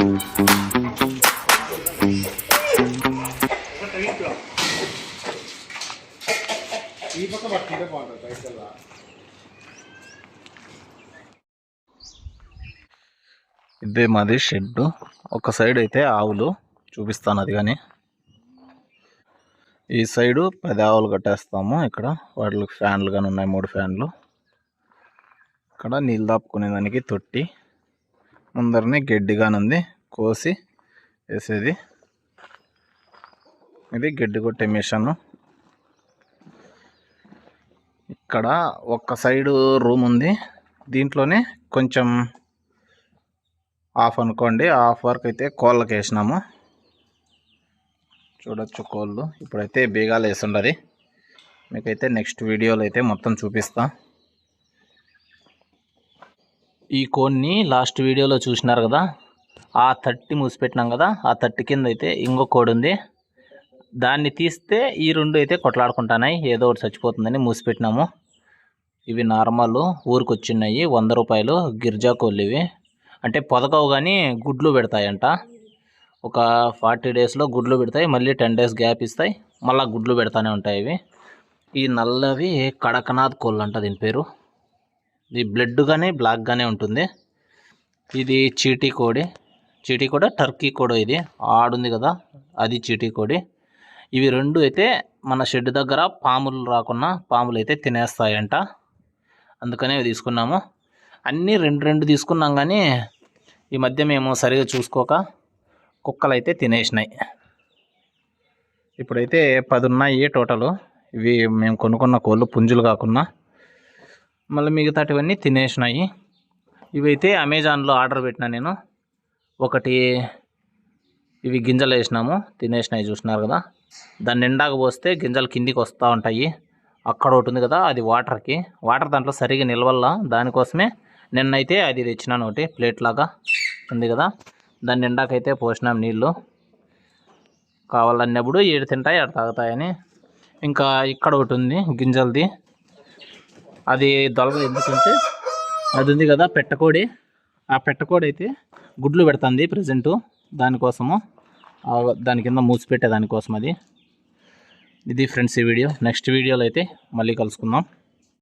ఇదే మాది షెడ్ ఒక సైడ్ అయితే ఆవులు చూపిస్తాను అది కానీ. ఈ సైడు పది ఆవులు కట్టేస్తాము ఇక్కడ. వాటికి ఫ్యాన్లు కానీ ఉన్నాయి మూడు ఫ్యాన్లు. ఇక్కడ నీళ్ళు దాపుకునే దానికి తొట్టి. ముందరనే గడ్డి కానీ కోసి వేసేది. ఇది గడ్డి కొట్టే మిషన్. ఇక్కడ ఒక్క సైడు రూమ్ ఉంది. దీంట్లోనే కొంచెం ఆఫ్ అనుకోండి ఆఫ్ వరకు అయితే కోళ్ళకి వేసినాము. చూడొచ్చు కోళ్ళు. ఇప్పుడైతే బీగాలు వేసుండది. మీకైతే నెక్స్ట్ వీడియోలో అయితే మొత్తం చూపిస్తాను ఈ కోన్ని లాస్ట్ వీడియోలో చూసినారు కదా ఆ తట్టి మూసిపెట్టినాం కదా ఆ తట్టి కింద అయితే ఇంకో కోడి ఉంది. దాన్ని తీస్తే ఈ రెండు అయితే కొట్లాడుకుంటున్నాయి ఏదో ఒకటి చచ్చిపోతుందని మూసిపెట్టినాము. ఇవి నార్మల్ ఊరికి వచ్చినాయి వంద రూపాయలు గిర్జా కోళ్ళు ఇవి. అంటే పొదకవు కానీ గుడ్లు పెడతాయంట. ఒక ఫార్టీ డేస్లో గుడ్లు పెడతాయి మళ్ళీ టెన్ డేస్ గ్యాప్ ఇస్తాయి మళ్ళీ గుడ్లు పెడతానే ఉంటాయి ఇవి. ఈ నల్లవి కడకనాథ్ కోళ్ళు అంట దీని పేరు. ఇది బ్లడ్గానే బ్లాక్గానే ఉంటుంది. ఇది చీటీ కోడి. చీటీ కూడా టర్కీ కోడి ఇది. ఆడుంది కదా అది చీటీ కోడి. ఇవి రెండు అయితే మన షెడ్ దగ్గర పాములు రాకుండా పాములు అయితే తినేస్తాయంట. అందుకనే తీసుకున్నాము. అన్నీ రెండు రెండు తీసుకున్నాం కానీ ఈ మధ్య మేము సరిగా చూసుకోక కుక్కలు అయితే తినేసినాయి. ఇప్పుడైతే పది ఉన్నాయి టోటలు. ఇవి మేము కొనుక్కున్న కోళ్ళు పుంజులు కాకుండా మళ్ళీ మిగతాటివన్నీ తినేసినాయి. ఇవైతే అమెజాన్లో ఆర్డర్ పెట్టినా నేను. ఒకటి ఇవి గింజలు వేసినాము తినేసినాయి చూసినారు కదా. దాన్ని నిండాక పోస్తే గింజలు కిందికి వస్తూ ఉంటాయి. అక్కడ ఒకటి ఉంది కదా అది వాటర్కి. వాటర్ దాంట్లో సరిగా నిలవల్లా. దానికోసమే నిన్నైతే అది తెచ్చినాను ఒకటి ప్లేట్ లాగా ఉంది కదా. దాన్ని నిండాకైతే పోసినాం నీళ్ళు. కావాలన్నప్పుడు ఏడు తింటాయి ఆడ తాగుతాయని. ఇంకా ఇక్కడ ఒకటి ఉంది గింజలది. అది దొలగ ఎందుకంటే అది ఉంది కదా పెట్టకోడి. ఆ పెట్టకోడి అయితే గుడ్లు పెడుతుంది ప్రజెంటు దానికోసము దాని కింద మూసిపెట్టే దానికోసం అది. ఇది ఫ్రెండ్స్ ఈ వీడియో. నెక్స్ట్ వీడియోలో అయితే మళ్ళీ కలుసుకుందాం.